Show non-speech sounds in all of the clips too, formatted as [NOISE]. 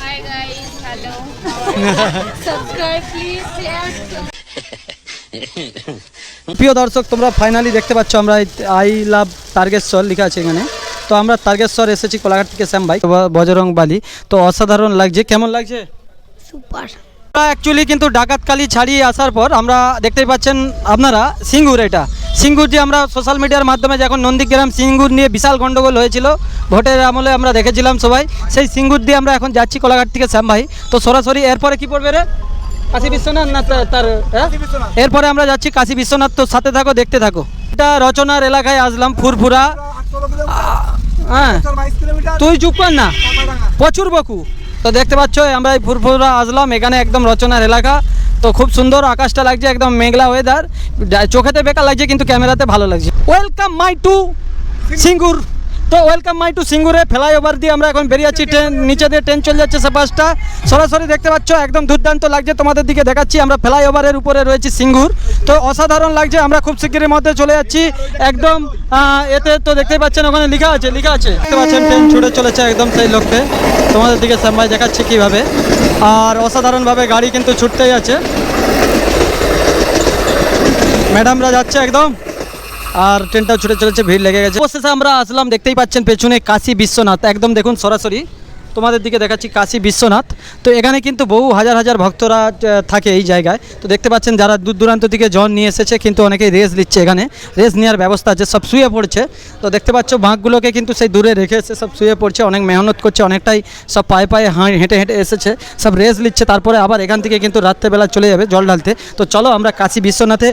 Hi guys, hello. [LAUGHS] Subscribe please, share. প্রিয় দর্শক তোমরা ফাইনালি দেখতে পাচ্ছ আমরা আই লাভ তারকেশ্বর লেখা আছে এখানে। তো আমরা তারকেশ্বর এসেছি কোলাঘাট থেকে শ্যাম ভাই। বজরং বালি। তো অসাধারণ লাগছে। কেমন লাগছে? Super. অ্যাকচুয়ালি কিন্তু ডাকাতকালি ছাড়িয়ে আসার পর আমরা দেখতেই পাচ্ছেন আপনারা সিঙ্গুর এটা। সিঙ্গুর যে আমরা সোশ্যাল মিডিয়ার মাধ্যমে যখন নন্দীগ্রাম সিঙ্গুর নিয়ে বিশাল গন্ডগোল হয়েছিল ভোটের আমলে আমরা দেখেছিলাম সবাই। সেই সিঙ্গুর দিয়ে আমরা এখন যাচ্ছি কোলাঘাট থেকে শ্যাম ভাই। তো সরাসরি এরপরে কি পড়বে রে? কাশী বিশ্বনাথ না তার হ্যাঁ? এরপরে আমরা যাচ্ছি কাশী বিশ্বনাথ তো সাথে থাকো দেখতে থাকো। এটা রচনার এলাকায় আসলাম ফুরফুরা। হ্যাঁ তুই চুপ কর না। প্রচুর বকু। তো দেখতে পাচ্ছ আমরা এই ফুরফুরা আসলাম এখানে একদম রচনার এলাকা। তো খুব সুন্দর আকাশটা লাগছে, একদম মেঘলা ওয়েদার চোখেতে বেকার লাগছে, কিন্তু ক্যামেরাতে ভালো লাগছে। ওয়েলকাম মাই টু সিঙ্গুর তো ওয়েলকাম মাই টু সিঙ্গুরে, ফ্লাইওভার দিয়ে আমরা এখন বেরিয়ে যাচ্ছি ট্রেন, নিচে দিয়ে ট্রেন চলে যাচ্ছে সে বাসটা সরাসরি দেখতে পাচ্ছ, একদম দুর্দান্ত লাগছে, তোমাদের দিকে দেখাচ্ছি, আমরা ফ্লাইওভারের উপরে রয়েছি সিঙ্গুর। তো অসাধারণ লাগছে, আমরা খুব শিগগিরের মধ্যে চলে যাচ্ছি, একদম এতে তো দেখতেই পাচ্ছেন, ওখানে লেখা আছে লেখা আছে। দেখতে পাচ্ছেন, ট্রেন ছুটে চলেছে একদম সেই লক্ষ্যে। তোমাদের দিকে সামনে দেখাচ্ছি কীভাবে। আর অসাধারণভাবে গাড়ি কিন্তু ছুটতেই আছে। ম্যাডামরা যাচ্ছে একদম। আর ট্রেনটাও ছুটে চলেছে, ভিড় লেগে গেছে। অবশেষে আমরা আসলাম, দেখতেই পাচ্ছেন পেছনে কাশি বিশ্বনাথ। একদম দেখুন সরাসরি। তোমাদের দিকে দেখাচ্ছি কাশী বিশ্বনাথ। তো এখানে কিন্তু বহু হাজার হাজার ভক্তরা থাকে এই জায়গায়। তো দেখতে পাচ্ছেন যারা দূর দূরান্ত থেকে জল নিয়ে এসেছে, কিন্তু অনেকেই রেস নিচ্ছে এখানে। রেস নেওয়ার ব্যবস্থা আছে, সব শুয়ে পড়ছে। তো দেখতে পাচ্ছ বাঁকগুলোকে কিন্তু সেই দূরে রেখে এসে সব শুয়ে পড়ছে, অনেক মেহনত করছে, অনেকটাই সব পায়ে পায়ে হাঁ- হেঁটে হেঁটে এসেছে। সব রেস নিচ্ছে, তারপরে আবার এখান থেকে কিন্তু রাত্রেবেলা চলে যাবে জল ঢালতে। তো চলো আমরা কাশী বিশ্বনাথে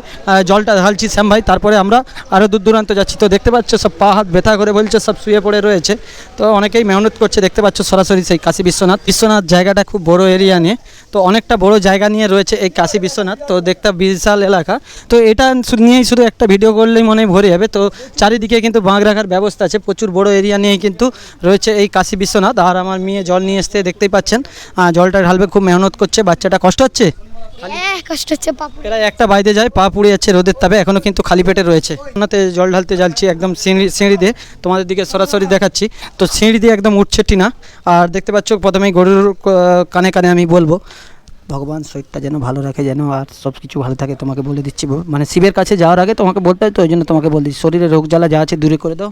জলটা ঢালছি, শ্যাম ভাই, তারপরে আমরা আরও দূর দূরান্ত যাচ্ছি। তো দেখতে পাচ্ছ সব পা হাত ব্যথা করে বলছে, সব শুয়ে পড়ে রয়েছে। তো অনেকেই মেহনত করছে, দেখতে পাচ্ছ সরাসরি সেই কাশী বিশ্বনাথ। বিশ্বনাথ জায়গাটা খুব বড় এরিয়া নিয়ে। তো অনেকটা বড় জায়গা নিয়ে রয়েছে এই কাশী বিশ্বনাথ। তো দেখতে বিশাল এলাকা। তো এটা নিয়েই শুধু একটা ভিডিও করলেই মনে ভরে যাবে। তো চারিদিকে কিন্তু বাঁক রাখার ব্যবস্থা আছে। প্রচুর বড় এরিয়া নিয়েই কিন্তু রয়েছে এই কাশী বিশ্বনাথ। আর আমার মেয়ে জল নিয়ে আসতে দেখতেই পাচ্ছেন। জলটা ঢালবে, খুব মেহনত করছে। বাচ্চাটা কষ্ট হচ্ছে? কষ্ট হচ্ছে একটা বাইরে যায় পা পুড়ে যাচ্ছে রোদের তাপে এখনও কিন্তু খালি পেটে রয়েছে। ওনাতে জল ঢালতে যাচ্ছি একদম সিঁড়ি সিঁড়ি দিয়ে তোমাদের দিকে সরাসরি দেখাচ্ছি। তো সিঁড়ি দিয়ে একদম উঠছে টিনা আর দেখতে পাচ্ছ প্রথমেই গরুর কানে কানে আমি বলব। ভগবান শরীরটা যেন ভালো রাখে, যেন আর সব কিছু ভালো থাকে, তোমাকে বলে দিচ্ছি মানে শিবের কাছে যাওয়ার আগে তোমাকে বলতে হয় তো, ওই জন্য তোমাকে বলে দিচ্ছি। শরীরে রোগ জ্বালা যা আছে দূরে করে দাও,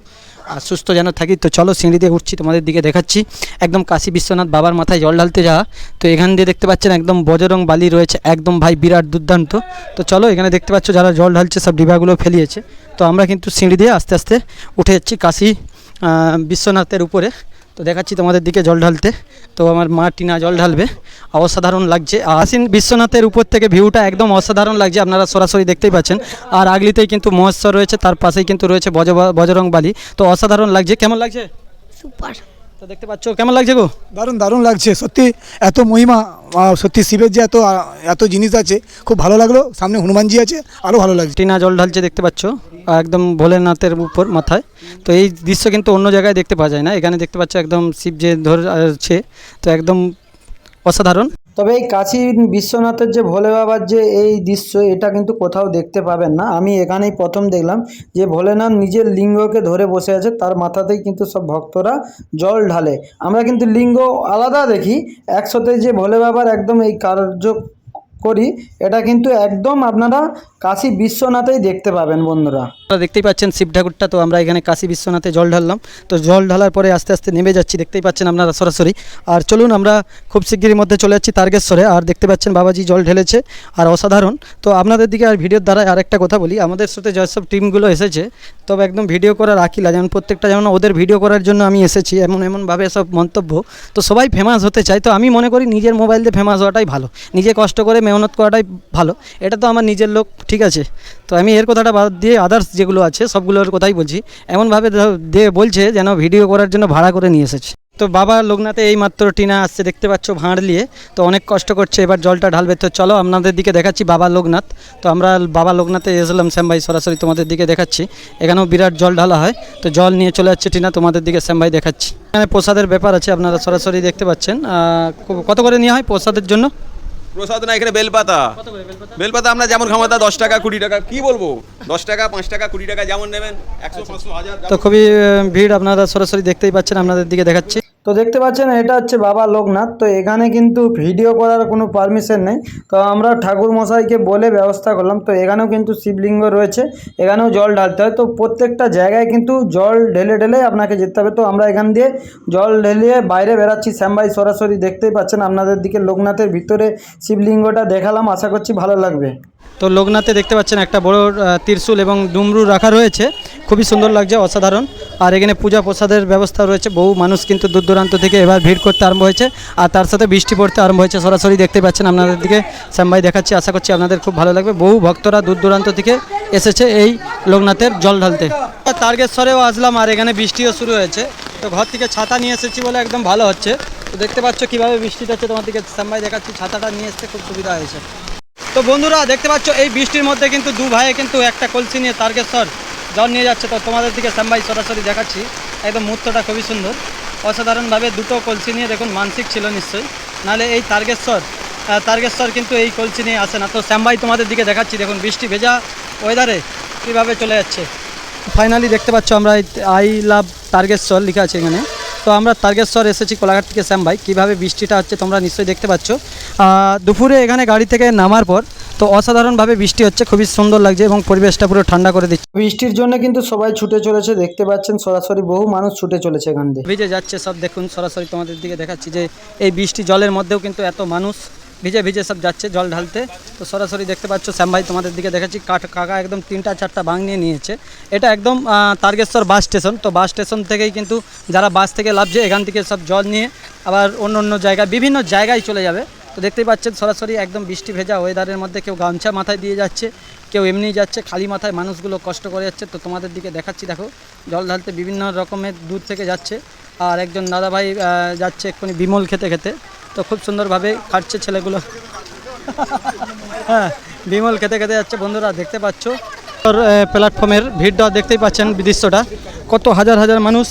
আর সুস্থ যেন থাকি। তো চলো সিঁড়ি দিয়ে উঠছি, তোমাদের দিকে দেখাচ্ছি। একদম কাশী বিশ্বনাথ বাবার মাথায় জল ঢালতে যাওয়া। তো এখান দিয়ে দেখতে পাচ্ছেন একদম বজরং বালি রয়েছে। একদম ভাই বিরাট দুর্দান্ত। তো চলো এখানে দেখতে পাচ্ছ যারা জল ঢালছে, সব ডিবাগুলো ফেলিয়েছে। তো আমরা কিন্তু সিঁড়ি দিয়ে আস্তে আস্তে উঠে যাচ্ছি কাশী বিশ্বনাথের উপরে। তো দেখাচ্ছি তোমাদের দিকে জল ঢালতে। তো আমার মা টিনা জল ঢালবে। অসাধারণ লাগছে। আসিন বিশ্বনাথের উপর থেকে ভিউটা একদম অসাধারণ লাগছে। আপনারা সরাসরি দেখতেই পাচ্ছেন। আর আগলিতেই কিন্তু মহেশ্বর রয়েছে। তার পাশেই কিন্তু রয়েছে বজ বজরং বালি তো অসাধারণ লাগছে। কেমন লাগছে? সুপার। তো দেখতে পাচ্ছ কেমন লাগছে গো? দারুণ দারুণ লাগছে। সত্যি এত মহিমা সত্যি শিবের যে এত এত জিনিস আছে খুব ভালো লাগল। সামনে হনুমানজি আছে আরও ভালো লাগছে। টিনা জল ঢালছে দেখতে পাচ্ছ একদম ভোলেনাথের উপর মাথায়। তো এই দৃশ্য কিন্তু অন্য জায়গায় দেখতে পাওয়া যায় না এখানে দেখতে পাচ্ছ একদম শিব যে ধরছে আছে তো একদম অসাধারণ। তবে এই কাশী বিশ্বনাথের যে ভোলে বাবার যে এই দৃশ্য, এটা কিন্তু কোথাও দেখতে পাবেন না। আমি এখানেই প্রথম দেখলাম যে ভোলেনাথ নিজের লিঙ্গকে ধরে বসে আছে, তার মাথাতেই কিন্তু সব ভক্তরা জল ঢালে। আমরা কিন্তু লিঙ্গ আলাদা দেখি, একসাথে যে ভোলে বাবার একদম এই কার্য করি, এটা কিন্তু একদম আপনারা কাশী বিশ্বনাথেই দেখতে পাবেন বন্ধুরা। আপনারা দেখতেই পাচ্ছেন শিব ঠাকুরটা, তো আমরা এখানে কাশী বিশ্বনাথে জল ঢাললাম। তো জল ঢালার পরে আস্তে আস্তে নেমে যাচ্ছি, দেখতেই পাচ্ছেন আপনারা সরাসরি। আর চলুন আমরা খুব শিগগিরই মধ্যে চলে যাচ্ছি তারকেশ্বরে, আর দেখতে পাচ্ছেন বাবাজি জল ঢেলেছে, আর অসাধারণ। তো আপনাদের দিকে আর ভিডিওর দ্বারা আরেকটা কথা বলি, আমাদের সাথে যেসব টিমগুলো এসেছে, তবে একদম ভিডিও করার আকিলা, যেমন প্রত্যেকটা যেমন ওদের ভিডিও করার জন্য আমি এসেছি, এমন এমনভাবে সব মন্তব্য। তো সবাই ফেমাস হতে চায়, তো আমি মনে করি নিজের মোবাইল দিয়ে ফেমাস হওয়াটাই ভালো। নিজে কষ্ট করে মেহনত করাটাই ভালো। এটা তো আমার নিজের লোক, ঠিক আছে? তো আমি এর কথাটা বাদ দিয়ে আদার্স যেগুলো আছে, সবগুলোর কথাই বলছি। এমনভাবে দিয়ে বলছে যেন ভিডিও করার জন্য ভাড়া করে নিয়ে এসেছে। তো বাবা লোকনাথে এই মাত্র টিনা আসছে, দেখতে পাচ্ছ ভাঁড় নিয়ে। তো অনেক কষ্ট করছে, এবার জলটা ঢালবে। তো চলো আপনাদের দিকে দেখাচ্ছি বাবা লোকনাথ। তো আমরা বাবা লোকনাথে এসলাম শ্যাম ভাই সরাসরি তোমাদের দিকে দেখাচ্ছি। এখানেও বিরাট জল ঢালা হয়। তো জল নিয়ে চলে যাচ্ছে টিনা, তোমাদের দিকে শ্যাম ভাই দেখাচ্ছি। এখানে প্রসাদের ব্যাপার আছে, আপনারা সরাসরি দেখতে পাচ্ছেন। কত করে নেওয়া হয় প্রসাদের জন্য? প্রসাদ না এখানে বেলপাতা। বেলপাতা? আমরা যেমন ক্ষমতা দশ টাকা কুড়ি টাকা। কি বলব? দশ টাকা পাঁচ টাকা কুড়ি টাকা যেমন নেবেন একশো পাঁচশো হাজার তো খুবই ভিড় আপনারা সরাসরি দেখতেই পাচ্ছেন আপনাদের দিকে দেখাচ্ছি। তো দেখতে পাচ্ছেন, এটা হচ্ছে বাবা লোকনাথ। তো এখানে কিন্তু ভিডিও করার কোনো পারমিশন নেই। তো আমরা ঠাকুর মশাইকে বলে ব্যবস্থা করলাম। তো এখানেও কিন্তু শিবলিঙ্গ রয়েছে। এখানেও জল ঢালতে হয়। তো প্রত্যেকটা জায়গায় কিন্তু জল ঢেলে ঢেলে আপনাকে যেতে হবে। তো আমরা এখান দিয়ে জল ঢেলিয়ে বাইরে বেরাচ্ছি শ্যামবাই সরাসরি দেখতেই পাচ্ছেন, আপনাদের দিকে লোকনাথের ভিতরে শিবলিঙ্গটা দেখালাম। আশা করছি ভালো লাগবে। তো লোকনাথে দেখতে পাচ্ছেন, একটা বড় ত্রিশূল এবং ডুমরু রাখা রয়েছে। খুবই সুন্দর লাগছে, অসাধারণ। আর এখানে পূজা প্রসাদের ব্যবস্থা রয়েছে। বহু মানুষ কিন্তু দূর দূরান্ত থেকে এবার ভিড় করতে আরম্ভ হয়েছে আর তার সাথে বৃষ্টি পড়তে আরম্ভ হয়েছে। সরাসরি দেখতে পাচ্ছেন আপনাদের দিকে শ্যামভাই দেখাচ্ছি। আশা করছি আপনাদের খুব ভালো লাগবে। বহু ভক্তরা দূর দূরান্ত থেকে এসেছে এই লোকনাথের জল ঢালতে। তারকেশ্বরেও আসলাম আর এখানে বৃষ্টিও শুরু হয়েছে। তো ঘর থেকে ছাতা নিয়ে এসেছি বলে একদম ভালো হচ্ছে। তো দেখতে পাচ্ছ কীভাবে বৃষ্টি যাচ্ছে তোমার দিকে শ্যামভাই দেখাচ্ছি। ছাতাটা নিয়ে এসতে খুব সুবিধা হয়েছে। তো বন্ধুরা দেখতে পাচ্ছ এই বৃষ্টির মধ্যে কিন্তু দু ভাইয়ে কিন্তু একটা কলসি নিয়ে তারকেশ্বর জল নিয়ে যাচ্ছে। তো তোমাদের দিকে শ্যামভাই সরাসরি দেখাচ্ছি। একদম মুহূর্তটা খুবই সুন্দর। অসাধারণভাবে দুটো কলসি নিয়ে দেখুন, মানসিক ছিল নিশ্চয়ই। নাহলে এই তার্গেশ্বর তারকেশ্বর কিন্তু এই কলসি নিয়ে আসে না। তো শ্যামভাই তোমাদের দিকে দেখাচ্ছি, দেখুন, বৃষ্টি ভেজা ওয়েদারে কীভাবে চলে যাচ্ছে। ফাইনালি দেখতে পাচ্ছ আমরা, আই লাভ তারকেশ্বর লেখা আছে এখানে। তো আমরা তারকেশ্বর এসেছি কোলাঘাট থেকে শ্যাম ভাই। কীভাবে বৃষ্টিটা হচ্ছে তোমরা নিশ্চয়ই দেখতে পাচ্ছ। দুপুরে এখানে গাড়ি থেকে নামার পর তো অসাধারণভাবে বৃষ্টি হচ্ছে খুবই সুন্দর লাগছে এবং পরিবেশটা পুরো ঠান্ডা করে দিচ্ছে। বৃষ্টির জন্য কিন্তু সবাই ছুটে চলেছে দেখতে পাচ্ছেন সরাসরি বহু মানুষ ছুটে চলেছে এখান থেকে ভিজে যাচ্ছে সব দেখুন সরাসরি তোমাদের দিকে দেখাচ্ছি যে এই বৃষ্টি জলের মধ্যেও কিন্তু এত মানুষ ভিজে ভিজে সব যাচ্ছে জল ঢালতে। তো সরাসরি দেখতে পাচ্ছ শ্যাম ভাই তোমাদের দিকে দেখাচ্ছি কাঠ কাকা একদম তিনটা চারটা বাং নিয়ে নিয়েছে। এটা একদম আহ, তারকেশ্বর বাস স্টেশন। তো বাস স্টেশন থেকেই কিন্তু যারা বাস থেকে লাভছে এখান থেকে সব জল নিয়ে আবার অন্য অন্য জায়গায় বিভিন্ন জায়গায় চলে যাবে। তো দেখতেই পাচ্ছেন সরাসরি একদম বৃষ্টি ভেজা ওয়েদারের মধ্যে কেউ গামছা মাথায় দিয়ে যাচ্ছে কেউ এমনি যাচ্ছে খালি মাথায় মানুষগুলো কষ্ট করে যাচ্ছে। তো তোমাদের দিকে দেখাচ্ছি দেখো জল ঢালতে বিভিন্ন রকমের দূর থেকে যাচ্ছে। আর একজন দাদাভাই যাচ্ছে এক্ষুনি বিমল খেতে খেতে। তো খুব সুন্দরভাবে খাটছে ছেলেগুলো। হ্যাঁ বিমল খেতে খেতে যাচ্ছে। বন্ধুরা, দেখতে পাচ্ছ? প্ল্যাটফর্মের ভিড়টা দেখতেই পাচ্ছেন দৃশ্যটা। কত হাজার হাজার মানুষ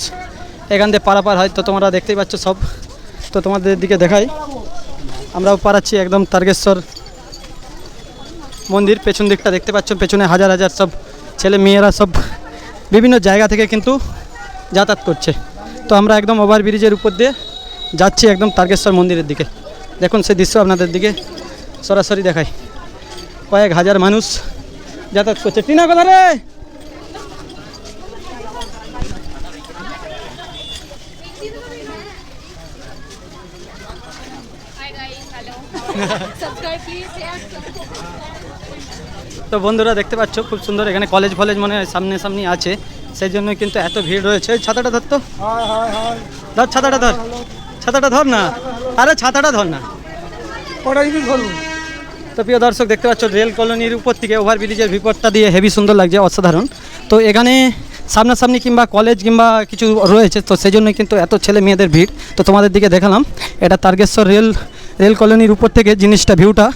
এখান দিয়ে পারাপার হয়, তো তোমরা দেখতেই পাচ্ছ সব। তো তোমাদের দিকে দেখাই। আমরাও পারাচ্ছি একদম তারকেশ্বর মন্দির পেছন দিকটা দেখতে পাচ্ছ। পেছনে হাজার হাজার সব ছেলে মেয়েরা সব বিভিন্ন জায়গা থেকে কিন্তু যাতায়াত করছে। তো আমরা একদম ওভার ব্রিজের উপর দিয়ে যাচ্ছি একদম তারকেশ্বর মন্দিরের দিকে। দেখুন সে দৃশ্য আপনাদের দিকে সরাসরি দেখাই কয়েক হাজার মানুষ যাতায়াত করছে। টিনা, কথা রে. তো বন্ধুরা দেখতে পাচ্ছ, খুব সুন্দর এখানে কলেজ ফলেজ মনে হয় সামনে সামনে আছে। সেই জন্য কিন্তু এত ভিড় রয়েছে। ছাতাটা ধর তো। ধর, ছাতাটা ধর। ছাতাটা ধর না। আরে ছাতাটা ধর না। ওটা কিন্তু ধরুন তো প্রিয় দর্শক দেখতে পাচ্ছ রেল কলোনির উপর থেকে ওভার ব্রিজের বিপদটা দিয়ে হেভি সুন্দর লাগছে অসাধারণ। তো এখানে সামনাসামনি কিংবা কলেজ কিংবা কিছু রয়েছে তো সেই জন্যই কিন্তু এত ছেলে মেয়েদের ভিড়। তো তোমাদের দিকে দেখালাম এটা তারকেশ্বর রেল রেল কলোনির উপর থেকে জিনিসটা ভিউটা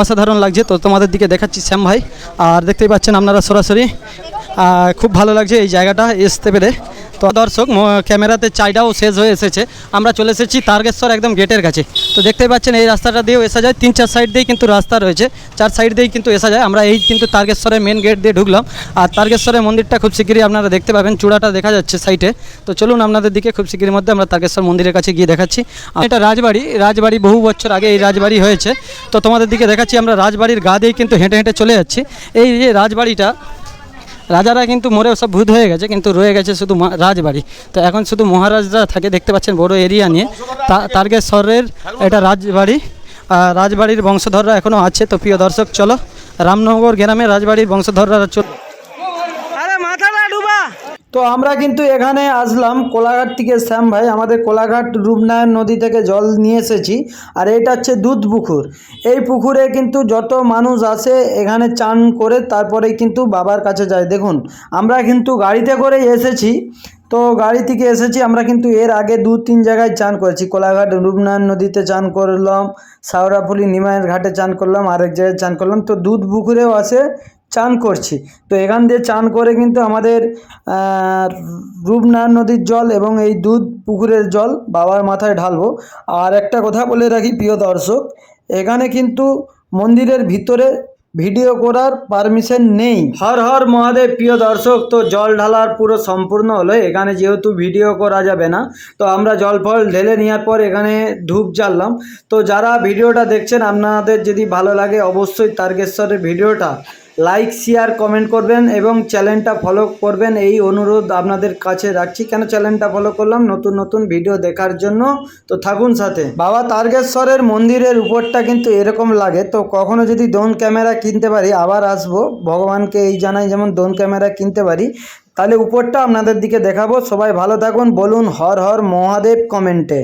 অসাধারণ লাগছে। তো তোমাদের দিকে দেখাচ্ছি শ্যাম ভাই। আর দেখতেই পাচ্ছেন আপনারা সরাসরি। খুব ভালো লাগছে এই জায়গাটা আসতে পেরে। তো দর্শক ক্যামেরাতে চাইটাও শেষ হয়ে এসেছে। আমরা চলে এসেছি তারকেশ্বর একদম গেটের কাছে। তো দেখতেই পাচ্ছেন, এই রাস্তাটা দিয়েও এসা যায়। তিন চার সাইড দিয়েই কিন্তু রাস্তা রয়েছে। চার সাইড দিয়েই কিন্তু এসা যায়। আমরা এই কিন্তু তারকেশ্বরের মেন গেট দিয়ে ঢুকলাম। আর তারকেশ্বরের মন্দিরটা খুব শীঘ্রই আপনারা দেখতে পাবেন। চূড়াটা দেখা যাচ্ছে সাইডে তো চলুন আপনাদের দিকে খুব শীঘ্রই মধ্যে আমরা তারকেশ্বর মন্দিরের কাছে গিয়ে দেখাচ্ছি। এটা রাজবাড়ি। রাজবাড়ি বহু বছর আগে এই রাজবাড়ি হয়েছে। তো তোমাদের দিকে দেখাচ্ছি, আমরা রাজবাড়ির গা দিয়েই কিন্তু হেঁটে হেঁটে চলে যাচ্ছি। এই যে রাজবাড়িটা রাজারা কিন্তু মরে সব ভূত হয়ে গেছে, কিন্তু রয়ে গেছে শুধু রাজবাড়ি। তো এখন শুধু মহারাজরা থাকে, দেখতে পাচ্ছেন বড় এরিয়া নিয়ে। তারকেশ্বরের এটা রাজবাড়ি, আর রাজবাড়ির বংশধররা এখনও আছে। তো প্রিয় দর্শক, চলো, রামনগর গ্রামে রাজবাড়ির বংশধররা চল তো আমরা কিন্তু এখানে আসলাম কোলাঘাট থেকে শ্যাম ভাই, আমাদের কোলাঘাট রূপনারায়ণ নদী থেকে জল নিয়ে এসেছি আর এটা হচ্ছে দুধ পুকুর। এই পুকুরে কিন্তু যত মানুষ আসে এখানে চান করে তারপরে কিন্তু বাবার কাছে যায়। দেখুন, আমরা কিন্তু গাড়িতে করেই এসেছি। তো গাড়ি থেকে এসেছি, আমরা কিন্তু এর আগে দু তিন জায়গায় চান করেছি। কোলাঘাট রূপনারায়ণ নদীতে চান করলাম সাউরাফুলি নিমায়ের ঘাটে চান করলাম, আরেক জায়গায় চান করলাম। তো দুধ পুকুরেও আসে চান করছি। তো এখান দিয়ে চান করে কিন্তু আমাদের রূপনারায়ণ নদীর জল এবং এই দুধ পুকুরের জল বাবার মাথায় ঢালবো। আর একটা কথা বলে রাখি প্রিয় দর্শক, এখানে কিন্তু মন্দিরের ভিতরে ভিডিও করার পারমিশন নেই। হর হর মহাদেব প্রিয় দর্শক, তো জল ঢালার পুরো সম্পূর্ণ হলো। এখানে যেহেতু ভিডিও করা যাবে না, তো আমরা জল ফল ঢেলে নেওয়ার পর এখানে ধূপ জ্বাললাম। তো যারা ভিডিওটা দেখছেন, আপনাদের যদি ভালো লাগে অবশ্যই তারকেশ্বরের ভিডিওটা লাইক শেয়ার কমেন্ট করবেন এবং চ্যানেলটা ফলো করবেন। এই অনুরোধ আপনাদের কাছে রাখছি। কেন চ্যানেলটা ফলো করলাম? নতুন নতুন ভিডিও দেখার জন্য। তো থাকুন সাথে। বাবা তারকেশ্বরের মন্দিরের উপরটা কিন্তু এরকম লাগে। তো কখনো যদি ড্রোন ক্যামেরা কিনতে পারি, আবার আসব। ভগবানকে এই জানাই, যেমন ড্রোন ক্যামেরা কিনতে পারি। তাহলে উপরটা আপনাদের দিকে দেখাবো। সবাই ভালো থাকুন। বলুন হর হর, মহাদেব কমেন্টে